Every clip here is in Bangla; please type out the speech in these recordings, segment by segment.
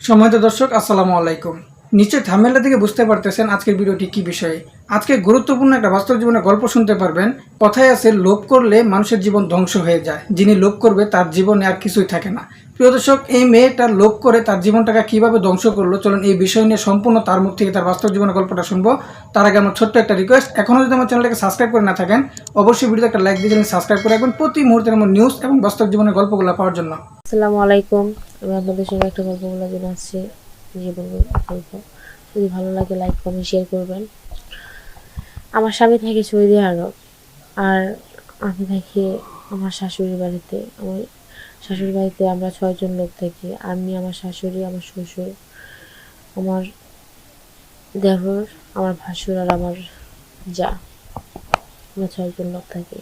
সম্মানিত দর্শক, আসসালামু আলাইকুম। নিশ্চয়ই থামেলা থেকে বুঝতে পারতেছেন আজকের ভিডিওটি কি বিষয়ে। আজকে গুরুত্বপূর্ণ একটা বাস্তব জীবনের গল্প শুনতে পারবেন। কথায় আছে, লোভ করলে মানুষের জীবন ধ্বংস হয়ে যায়। যিনি লোভ করবে, তার জীবনে আর কিছুই থাকে না। প্রিয় দর্শক, এই মেয়েটা লোভ করে তার জীবনটাকে কীভাবে ধ্বংস করল? চলুন এই বিষয় নিয়ে সম্পূর্ণ তার মুখ থেকে তার বাস্তব জীবনের গল্পটা শুনব। তার আগে আমার ছোট্ট একটা রিকোয়েস্ট এখনও যদি আমার চ্যানেলটাকে সাবস্ক্রাইব করে না থাকেন, অবশ্যই ভিডিওতে একটা লাইক দিয়ে সাবস্ক্রাইব করে রাখবেন। প্রতি মুহূর্তের আমার নিউজ এবং বাস্তব জীবনের গল্পগুলো পাওয়ার জন্য। আসসালামু আলাইকুম। আমি আপনাদের সঙ্গে একটা গল্প বলার জন্য আসছি। জীবন গল্প। যদি ভালো লাগে লাইক কমেন্ট শেয়ার করবেন। আমার স্বামী থাকে সৌদি আরব। আর আমি থাকি আমার শাশুড়ির বাড়িতে। আমার শাশুড়ির বাড়িতে আমরা ছয়জন লোক থাকি। আমি, আমার শাশুড়ি, আমার শ্বশুর, আমার দেহর আমার ভাসুর আর আমার যা। আমরা ছয়জন লোক থাকি।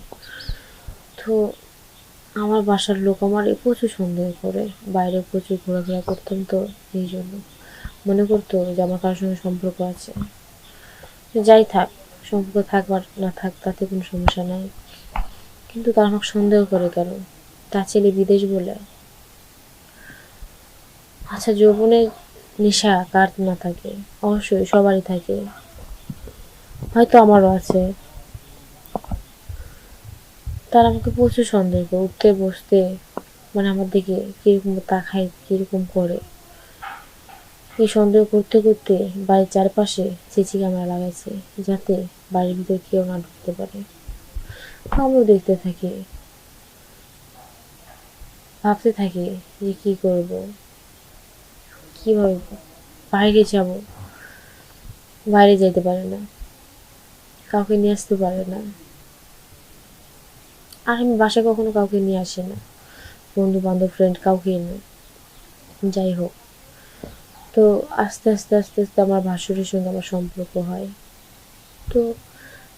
তো আমার বাসার লোক আমার প্রচুর সন্দেহ করে, বাইরে প্রচুর ঘোরাফেরা করতাম তো এই জন্য। মনে করতো যে আমার কারোর সঙ্গে সম্পর্ক আছে। যাই থাক, সম্পর্ক থাক বা না থাক, তাতে কোনো সমস্যা নাই। কিন্তু তারা আমাকে সন্দেহ করে কেন? তার ছেলে বিদেশ বলে। আচ্ছা যৌবনে নেশা কার না থাকে? অবশ্যই সবারই থাকে। হয়তো আমারও আছে। তারা আমাকে প্রচুর সন্দেহ করে, উঠতে, বসতে মানে আমার দিকে কীরকম তাকায়, কীরকম করে। এই সন্দেহ করতে করতে বাড়ির চারপাশে সিসি ক্যামেরা লাগাইছে, যাতে বাড়ির ভিতর কেউ না ঢুকতে পারে। আমিও দেখতে থাকি। ভাবতে থাকি যে কি করব, কীভাবে বাইরে যাব, বাইরে যেতে পারে না, কাউকে নিয়ে আসতে পারে না। আর আমি বাসায় কখনো কাউকে নিয়ে আসি না। বন্ধু বান্ধব ফ্রেন্ড কাউকে না যাই হোক, তো আস্তে আস্তে আস্তে আস্তে আমার ভাসুরের সঙ্গে আমার সম্পর্ক হয়। তো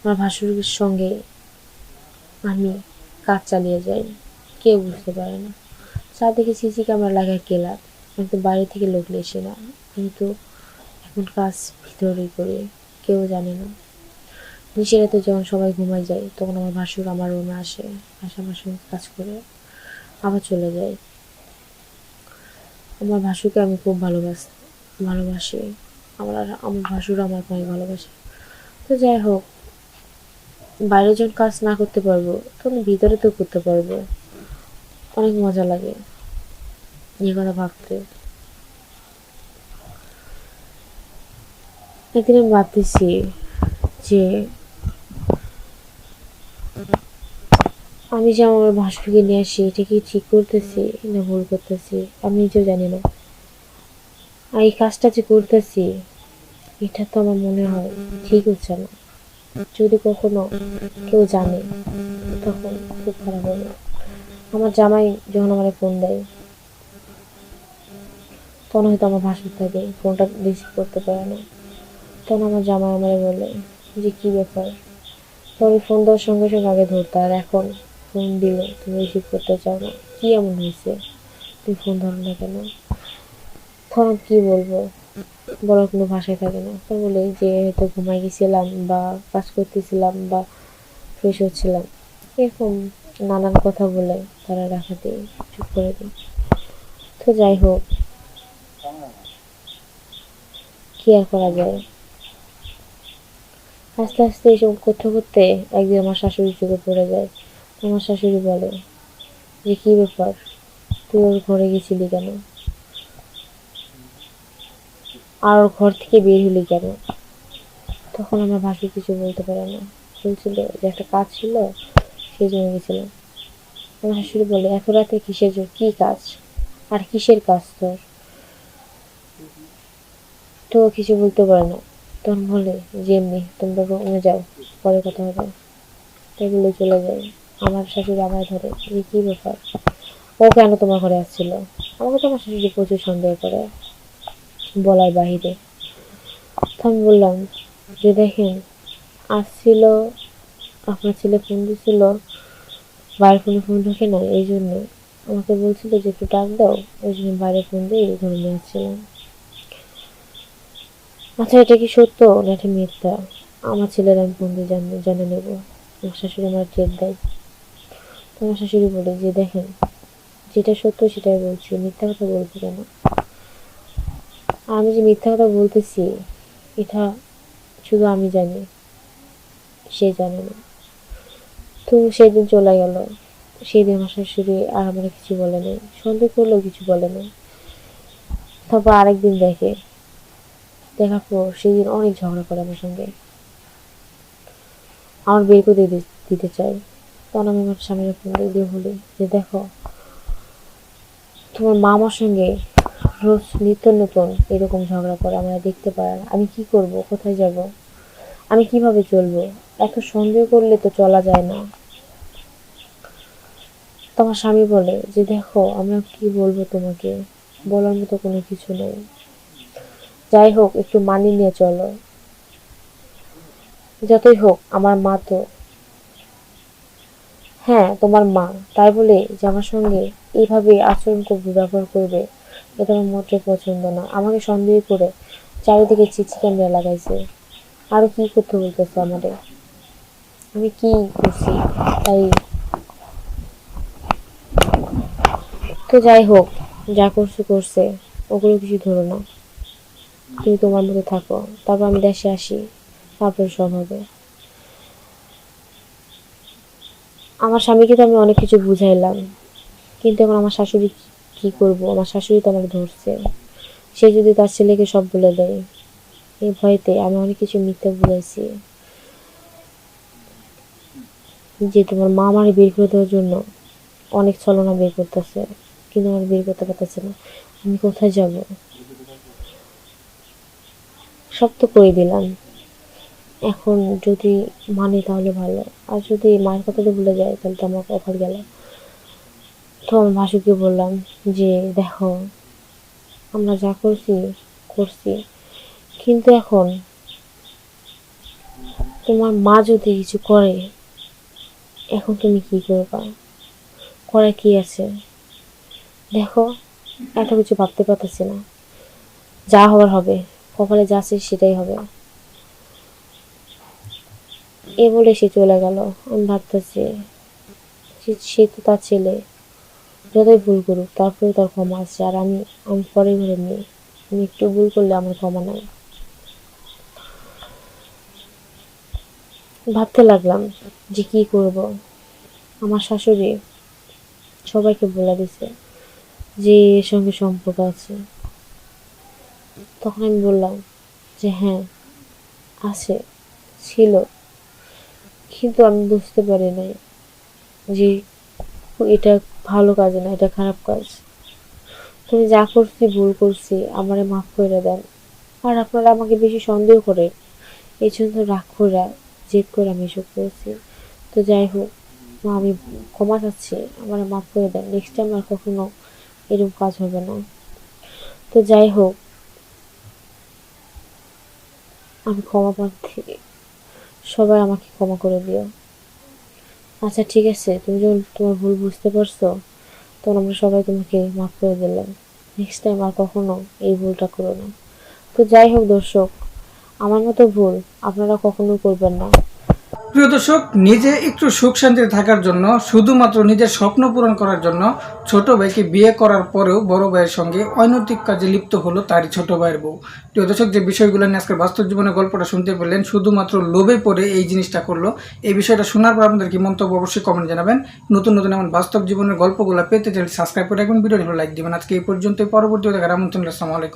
আমার ভাসুরের সঙ্গে আমি কাজ চালিয়ে যাই। কেউ বুঝতে পারে না। চারদিকে সিসি ক্যামেরা লাগায় কেলার আমি তো বাইরে থেকে লোক এসে না। কিন্তু এখন কাজ ভিতরেই করি। কেউ জানে না। নিচে রাতে যখন সবাই ঘুমায় যায়, তখন আমার ভাসুর আমার রুমে আসে আমার সঙ্গে কাজ করে, আবার চলে যায়। আমার ভাসুরকে আমি খুব ভালোবাস, ভালোবাসি। আমার আমার ভাসুর আমার অনেক ভালোবাসে। তো যাই হোক, বাইরে যখন কাজ না করতে পারব, তখন ভিতরে তো করতে পারব। অনেক মজা লাগে এই কথা ভাবতে। একদিন আমি ভাবতেছি যে আমি যে আমার ভাসুরকে নিয়ে আসি, এটা কি ঠিক করতেছি না ভুল করতেছি? আমি নিজেও জানি না। আর এই কাজটা যে করতেছি, এটা তো আমার মনে হয় ঠিক হচ্ছে না। যদি কখনো কেউ জানে, তখন খুব খারাপ হবে। আমার জামাই যখন আমার ফোন দেয়, তখন হয়তো আমার ভাসুর থাকে ফোনটা রিসিভ করতে পারে না। তখন আমার জামাই আমারে বলে যে, কি ব্যাপার? তোর ফোন দেওয়ার সঙ্গে সঙ্গে আগে ধরতে আর এখন ফোন দিলে তুমি রিসিভ করতে চাও না, কি এমন হয়েছে? তুই ফোন ধরো না কেন? আমি কি বলব? বলার কোনো ভাষায় থাকে না। তো বলে যে হয়তো ঘুমাই গেছিলাম বা কাজ করতেছিলাম বা ফ্রেশ হচ্ছিলাম, এরকম নানান কথা বলে তারা রাখাতে চুপ করে দিই তো যাই হোক, কি আর করা যায়? আস্তে আস্তে এসব করতে করতে একদিন আমার শাশুড়ি চোখে পড়ে যায়। আমার শাশুড়ি বলে যে, কি ব্যাপার? তুই ওর ঘরে গেছিলি কেন? আর ওর ঘর থেকে বের হলি কেন? তখন আমার ভাসুর কিছু বলতে পারে না। বলছিল যে, একটা কাজ ছিল, সেই জন্য গেছিলাম। আমার শাশুড়ি বলে, এত রাতে কিসের জন্য কি কাজ? আর কিসের কাজ তোর? তো কিছু বলতে পারে না। তখন বলে, যে, এমনি, তোমরা রুমে যাও, পরে কথা হবে। তাই বলে চলে যায়। আমার শাশুড়ি আমায় ধরে এই কী ব্যাপার? ও কেন তোমার ঘরে আসছিল? আমাকে তোমার শাশুড়ি প্রচুর সন্দেহ করে বলার বাহিরে। আমি বললাম যে দেখেন, আসছিল, আপনার ছেলে ফোন দিছিল, বাইরে ফোনে ফোন ঢোকে না এই জন্য আমাকে বলছিল যে একটু ডাক দাও, ওই জন্য বাইরে ফোন দিয়ে এই ধরে নিয়ে আসছিলাম। আচ্ছা এটা কি সত্য না এটা মিথ্যা? আমার ছেলের আমি ফোন দিয়ে জানে জানে নেব? আমার শাশুড়ি আমার ট্রেড দেয় তো আমার শাশুড়ি বলে যে দেখেন, যেটা সত্য সেটাই বলছি, মিথ্যা কথা বলছি কেন? আমি যে মিথ্যা কথা বলতেছি, এটা শুধু আমি জানি, সে জানে না। তো সেদিন চলে গেল। সেদিন আমার শাশুড়ি আর আমার কিছু বলে নেই, সন্দেহ করলেও কিছু বলে নেই। তারপর আরেকদিন দেখে, দেখার পর সেদিন অনেক ঝগড়া করে আমার সঙ্গে। আমার বের করে দিতে দিতে চাই তখন আমি আমার স্বামীর ফোন দিয়ে বলি যে দেখো, তোমার মামার সঙ্গে রোজ নিত্য নতুন এরকম ঝগড়া করে আমরা দেখতে না। আমি কি করব? কোথায় যাব? আমি কীভাবে চলবো? এত সন্দেহ করলে তো চলা যায় না। তোমার স্বামী বলে যে, দেখো, আমরা কি বলব তোমাকে? বলার মতো কোনো কিছু নেই। যাই হোক, একটু মানিয়ে নিয়ে চলো। যতই হোক, আমার মা তো হ্যাঁ তোমার মা। তাই বলে যে আমার সঙ্গে এইভাবে আচরণ করবে ব্যবহার করবে, এটা আমার মোটেও পছন্দ না। আমাকে সন্দেহ করে চারিদিকে চিঠি ক্যামেরা লাগাইছে। আরও কি করতে বলতেছে আমাদের? আমি কি করছি? তাই তো যাই হোক, যা করছে করছে। ওগুলো কিছু ধরো না। তুমি তোমার মতো থাকো। তারপর আমি দেশে আসি। তারপরে সব হবে। আমার স্বামীকে তো আমি অনেক কিছু বুঝাইলাম। কিন্তু এখন আমার শাশুড়ি কি করব? আমার শাশুড়ি তো আমাকে ধরছে। সে যদি তার ছেলেকে সব বলে দেয় এই ভয়তে আমি অনেক কিছু মিথ্যা বুঝাইছি। যে তোমার মা আমার বের করে দেওয়ার জন্য অনেক ছলনা বের করতেছে, কিন্তু আমার বের করতে পারতেছে না। আমি কোথায় যাব? সব তো করে দিলাম। এখন যদি মানে তাহলে ভালো। আর যদি মায়ের কথাটা ভুলে যায়, তাহলে তো আমার কপাল গেল। তো আমার ভাসুকে বললাম যে, দেখো, আমরা যা করছি করছি। কিন্তু এখন তোমার মা যদি কিছু করে, এখন তুমি কি করবা? করার কি আছে? দেখো, এত কিছু ভাবতে পারতেছি না। যা হওয়ার হবে, কপালে যা আছে সেটাই হবে। এ বলে সে চলে গেল। আমি ভাবতেছি, সে- তো তার ছেলে। যতই ভুল করুক তারপরে তার ক্ষমা আছে। আর আমি আমি পরে ঘরে নেই আমি একটু ভুল করলে আমার ক্ষমা নাই। ভাবতে লাগলাম যে কি করব। আমার শাশুড়ি সবাইকে বলে দিছে যে এর সঙ্গে সম্পর্ক আছে। তখন আমি বললাম যে হ্যাঁ আছে, ছিল। কিন্তু আমি বুঝতে পারি নাই যে এটা ভালো কাজ না, এটা খারাপ কাজ। তুমি যা করছি, ভুল করছি, আমারে মাফ করে দেন। আর আপনারা আমাকে বেশি সন্দেহ করেন। এই জন্য রাগ জেদ করে আমি এসব করেছি। তো যাই হোক, মা, আমি ক্ষমা চাচ্ছি, আমার মাফ করে দেন। নেক্সট টাইম আর কখনো এরকম কাজ হবে না। তো যাই হোক, আমি ক্ষমা প্রার্থী। সবাই আমাকে ক্ষমা করে দিও। আচ্ছা ঠিক আছে তুমি যখন তোমার ভুল বুঝতে পারছ? তখন আমরা সবাই তোমাকে মাফ করে দিলাম। নেক্সট টাইম আর কখনো এই ভুলটা করো না। তো যাই হোক দর্শক, আমার মতো ভুল আপনারা কখনো করবেন না। প্রিয় দর্শক, নিজে একটু সুখ শান্তিতে থাকার জন্য, শুধুমাত্র নিজের স্বপ্ন পূরণ করার জন্য ছোট ভাইকে বিয়ে করার পরেও বড় ভাইয়ের সঙ্গে অনৈতিক কাজে লিপ্ত হলো তারই ছোট ভাইয়ের বউ। প্রিয় দর্শক, যে বিষয়গুলো নিয়ে আজকে বাস্তব জীবনে গল্পটা শুনতে পেলেন, শুধুমাত্র লোভে পড়ে এই জিনিসটা করল। এই বিষয়টা শোনার পর আপনাদের কি মন্তব্য অবশ্যই কমেন্ট জানাবেন। নতুন নতুন এমন বাস্তব জীবনের গল্পগুলো পেতে চাইলে সাবস্ক্রাইব করে রাখবেন ভিডিও লাইক দিবেন। আজকে এই পর্যন্ত পরবর্তী দেখার আমন্ত্রণ আসসালামু আলাইকুম।